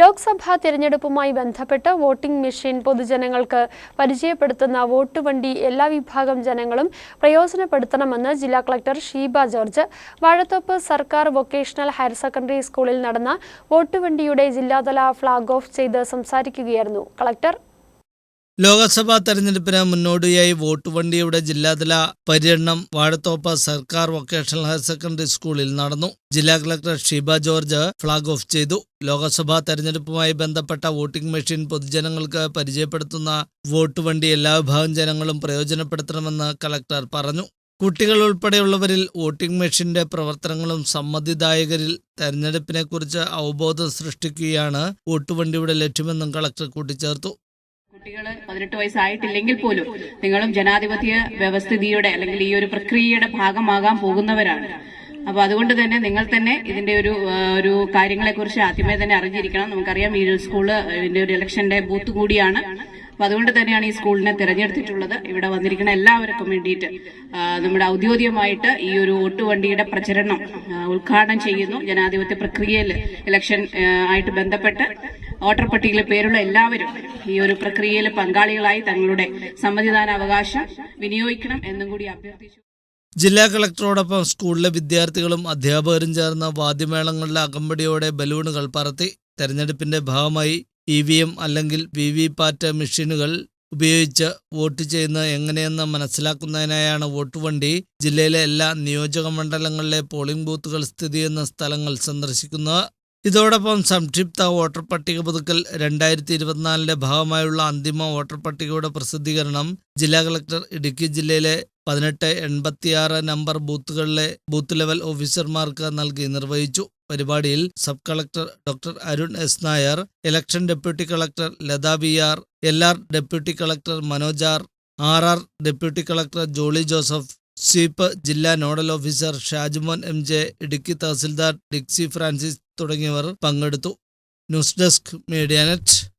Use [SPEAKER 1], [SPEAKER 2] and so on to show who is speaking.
[SPEAKER 1] ലോക്സഭാ തിരഞ്ഞെടുപ്പുമായി ബന്ധപ്പെട്ട് voting machine പൊതുജനങ്ങൾക്ക് പരിചയപ്പെടുത്തുന്ന വോട്ട് വണ്ടി എല്ലാ വിഭാഗം ജനങ്ങളും പ്രയോജനപ്പെടുത്തണമെന്ന് ജില്ലാ കളക്ടർ ഷീബ ജോർജ് വാഴത്തോപ്പ് സർക്കാർ വൊക്കേഷണൽ ഹയർ സെക്കൻഡറി സ്കൂളിൽ നടന്ന വോട്ട് വണ്ടിയുടെ ജില്ലാതല ഫ്ളാഗ് ഓഫ് ചെയ്ത് സംസാരിക്കുകയായിരുന്നു കളക്ടർ
[SPEAKER 2] ലോക്സഭാ തെരഞ്ഞെടുപ്പിന് മുന്നോടിയായി വോട്ട് വണ്ടിയുടെ ജില്ലാതല പര്യടനം വാഴത്തോപ്പ് സർക്കാർ വൊക്കേഷണൽ ഹയർ സെക്കൻഡറി സ്കൂളിൽ നടന്നു ജില്ലാ collector Sheeba George flag off ചെയ്തു ലോക്സഭാ തെരഞ്ഞെടുപ്പുമായി ബന്ധപ്പെട്ട വോട്ടിംഗ് മെഷീൻ പൊതുജനങ്ങൾക്ക് പരിചയപ്പെടുത്തുന്ന വോട്ട് വണ്ടി എല്ലാ വിഭാഗം ജനങ്ങളും പ്രയോജനപ്പെടുത്തണമെന്ന് കളക്ടർ പറഞ്ഞു
[SPEAKER 3] കുട്ടികൾ ഉൾപ്പെടെയുള്ളവരിൽ വോട്ടിംഗ് മെഷീന്റെ പ്രവർത്തനങ്ങളും സമ്മതിദായകരിൽ തെരഞ്ഞെടുപ്പിനെക്കുറിച്ച് അവബോധം സൃഷ്ടിക്കുകയാണ് വോട്ടുവണ്ടിയുടെ ലക്ഷ്യമെന്നും കളക്ടർ കൂട്ടിച്ചേർത്തു കുട്ടികൾ പതിനെട്ട് വയസ്സായിട്ടില്ലെങ്കിൽ പോലും നിങ്ങളും ജനാധിപത്യ വ്യവസ്ഥിതിയുടെ അല്ലെങ്കിൽ ഈ ഒരു പ്രക്രിയയുടെ ഭാഗമാകാൻ പോകുന്നവരാണ് അപ്പൊ അതുകൊണ്ട് തന്നെ നിങ്ങൾ തന്നെ ഇതിന്റെ ഒരു ഒരു കാര്യങ്ങളെക്കുറിച്ച് ആദ്യമേ തന്നെ അറിഞ്ഞിരിക്കണം നമുക്കറിയാം ഈ സ്കൂള് ഇതിന്റെ ഒരു ഇലക്ഷന്റെ ബൂത്ത് കൂടിയാണ് അപ്പൊ അതുകൊണ്ട് തന്നെയാണ് ഈ സ്കൂളിനെ തിരഞ്ഞെടുത്തിട്ടുള്ളത് ഇവിടെ വന്നിരിക്കുന്ന എല്ലാവർക്കും വേണ്ടിയിട്ട് നമ്മുടെ ഔദ്യോഗികമായിട്ട് ഈ ഒരു ഓട്ടുവണ്ടിയുടെ പ്രചരണം ഉദ്ഘാടനം ചെയ്യുന്നു ജനാധിപത്യ പ്രക്രിയയിൽ
[SPEAKER 2] ഇലക്ഷൻ ആയിട്ട് ബന്ധപ്പെട്ട് വോട്ടർ പട്ടികയിലെ പേരുള്ള എല്ലാവരും ഈ ഒരു പ്രക്രിയയിൽ പങ്കാളികളായി തങ്ങളുടെ സമ്മതിദാന അവകാശം വിനിയോഗിക്കണം എന്നും കൂടി അഭ്യർത്ഥിച്ചു ജില്ലാ കളക്ടറോടൊപ്പം സ്കൂളിലെ വിദ്യാർത്ഥികളും അധ്യാപകരും ചേർന്ന വാദ്യമേളങ്ങളുടെ അകമ്പടിയോടെ ബലൂണുകൾ പറത്തി തെരഞ്ഞെടുപ്പിന്റെ ഭാഗമായി ഇ വി എം അല്ലെങ്കിൽ വി വി പാറ്റ് മെഷീനുകൾ ഉപയോഗിച്ച് വോട്ട് ചെയ്യുന്നത് എങ്ങനെയെന്ന് മനസ്സിലാക്കുന്നതിനായാണ് വോട്ട് വണ്ടി ജില്ലയിലെ എല്ലാ നിയോജക മണ്ഡലങ്ങളിലെ പോളിംഗ് ബൂത്തുകൾ സ്ഥിതി ചെയ്യുന്ന സ്ഥലങ്ങൾ സന്ദർശിക്കുന്നത് ഇതോടൊപ്പം സംക്ഷിപ്ത വോട്ടർ പട്ടിക പുതുക്കൽ രണ്ടായിരത്തി ഇരുപത്തിനാലിന്റെ ഭാഗമായുള്ള അന്തിമ വോട്ടർ പട്ടികയുടെ പ്രസിദ്ധീകരണം ജില്ലാ കളക്ടർ ഇടുക്കി ജില്ലയിലെ പതിനെട്ട് എൺപത്തിയാറ് നമ്പർ ബൂത്തുകളിലെ ബൂത്ത് ലെവൽ ഓഫീസർമാർക്ക് നൽകി നിർവഹിച്ചു പരിപാടിയിൽ sub collector doctor Arun S Nair election deputy collector Latha B R L R deputy collector Manoj R R R deputy collector Jolly Joseph sweep ജില്ലാ nodal officer Shajumon M J Idukki tahsildar Dixy Francis തുടങ്ങിയവർ പങ്കെടുത്തു ന്യൂസ് ഡെസ്ക് മീഡിയ നെറ്റ്